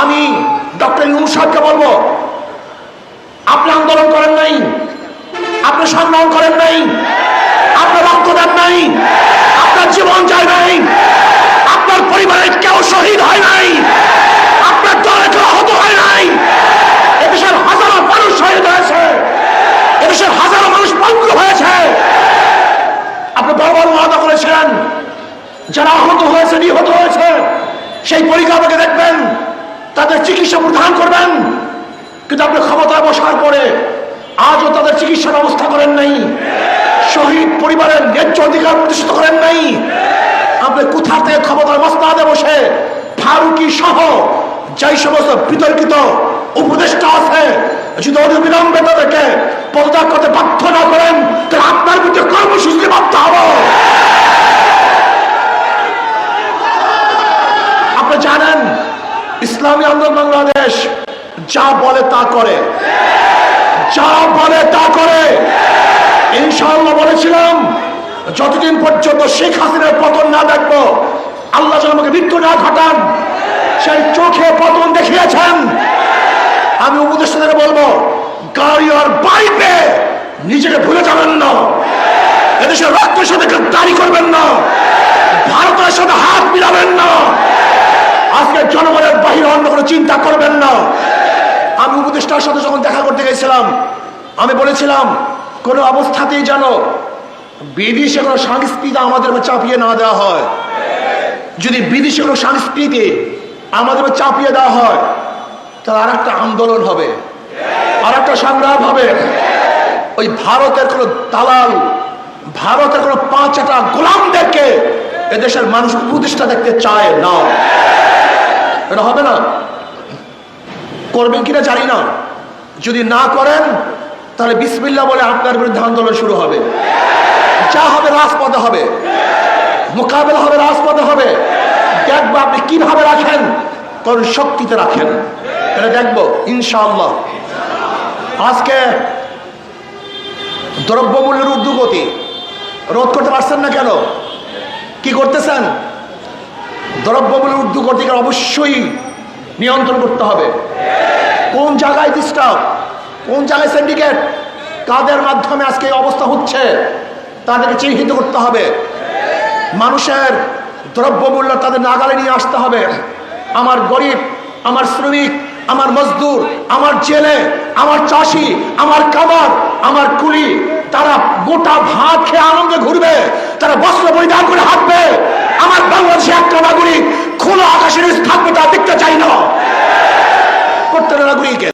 আমি ডক্টর ইউনুস সাহেবকে বলব, আপনি আন্দোলন করেন নাই, আপনি সংগ্রাম করেন নাই আপনার রক্ত দেন নাই, আপনার জীবন যায় নাই, আপনার পরিবারের কেউ শহীদ হয় নাই, আপনার দলে কেউ আহত হয় নাই। এদেশের হাজারো মানুষ শহীদ হয়েছে এদেশের হাজারো মানুষ পঙ্গু হয়েছে। আপনি বড় বড় ওয়াদা করেছিলেন, যারা আহত হয়েছে নিহত হয়েছে, সেই দেখবেন তাদের চিকিৎসা প্রদান করবেন। কিন্তু আপনি ক্ষমতায় বসার পরে আজও তাদের চিকিৎসার ব্যবস্থা করেন নাই। শহীদ পরিবারের ন্যায্য অধিকার প্রতিষ্ঠিত করেন নাই। আপনি কোথা থেকে ক্ষমতার মস্তাদে বসে ফারুকি সহ যাই সমস্ত বিতর্কিত উপদেষ্টা আছে, যদি অবিলম্বে তাদেরকে পদত্যাগ করতে বাধ্য না করেন তাহলে আপনার বিরুদ্ধে কর্মসূচি বাধ্য হব আপনি জানেন ইসলামী আন্দোলন বাংলাদেশ, যা বলে তা করে। যা বলে তা করে। ইনশাআল্লাহ বলেছিলাম, যতদিন পর্যন্ত শেখ হাসিনার পতন না দেখব, আল্লাহ আমাকে মৃত্যু না ঘটান। সেই চোখে পতন দেখিয়েছেন। আমি উপদেষ্টাদের বলব, গাড়ি আর বাইকে নিজেকে ভুলে যাবেন না। এদেশের রক্তের সাথে দাঁড়ি করবেন না ভারতের সাথে হাত মিলাবেন না আজকে জনগণের বাহিরে অন্য কোনো চিন্তা করবেন না। আমি উপদেষ্টার সাথে যখন দেখা করতে গেছিলাম, আমি বলেছিলাম, কোনো অবস্থাতেই যেন বিদেশে কোনো সংস্কৃতি আমাদের চাপিয়ে না দেওয়া হয়। যদি বিদেশে কোনো সংস্কৃতি আমাদের চাপিয়ে দেওয়া হয়, তাহলে আর একটা আন্দোলন হবে আর একটা সংগ্রাম হবে। ওই ভারতের কোনো দালাল, ভারতের কোনো পাঁচটা গোলামদেরকে এদেশের মানুষ উপদেষ্টা দেখতে চায় না। এটা হবে না। করবেন কিনা জানি না। যদি না করেন, তাহলে বিসমিল্লা বলে আপনার বিরুদ্ধে আন্দোলন শুরু হবে। যা হবে রাজপথে হবে। মোকাবেলা হবে রাজপথে হবে। দেখব আপনি কীভাবে রাখেন, কোন শক্তিতে রাখেন। এটা দেখব, ইনশাআল্লাহ। আজকে দ্রব্যমূল্যের ঊর্ধ্বগতি রোধ করতে পারছেন না কেন? কি করতেছেন? দ্রব্যমূল্যের ঊর্ধ্বগতিকে অবশ্যই নিয়ন্ত্রণ করতে হবে। কোন জায়গায় ডিস্টার্ব কোন জায়গায় সিন্ডিকেট কাদের মাধ্যমে আজকে এই অবস্থা হচ্ছে, তাদেরকে চিহ্নিত করতে হবে। মানুষের দ্রব্যমূল্য তাদের নাগালে নিয়ে আসতে হবে। আমার গরিব, আমার শ্রমিক, আমার মজদুর, আমার জেলে, আমার চাষি, আমার কামার আমার কুলি, তারা গোটা ভাত খেয়ে আনন্দে ঘুরবে, তারা বস্ত্র পরিধান করে হাঁটবে। আমার বাংলাদেশে একটা নাগরিক খোলা আকাশের স্থাপনা দেখতে চাই না। করতে নাগরিককে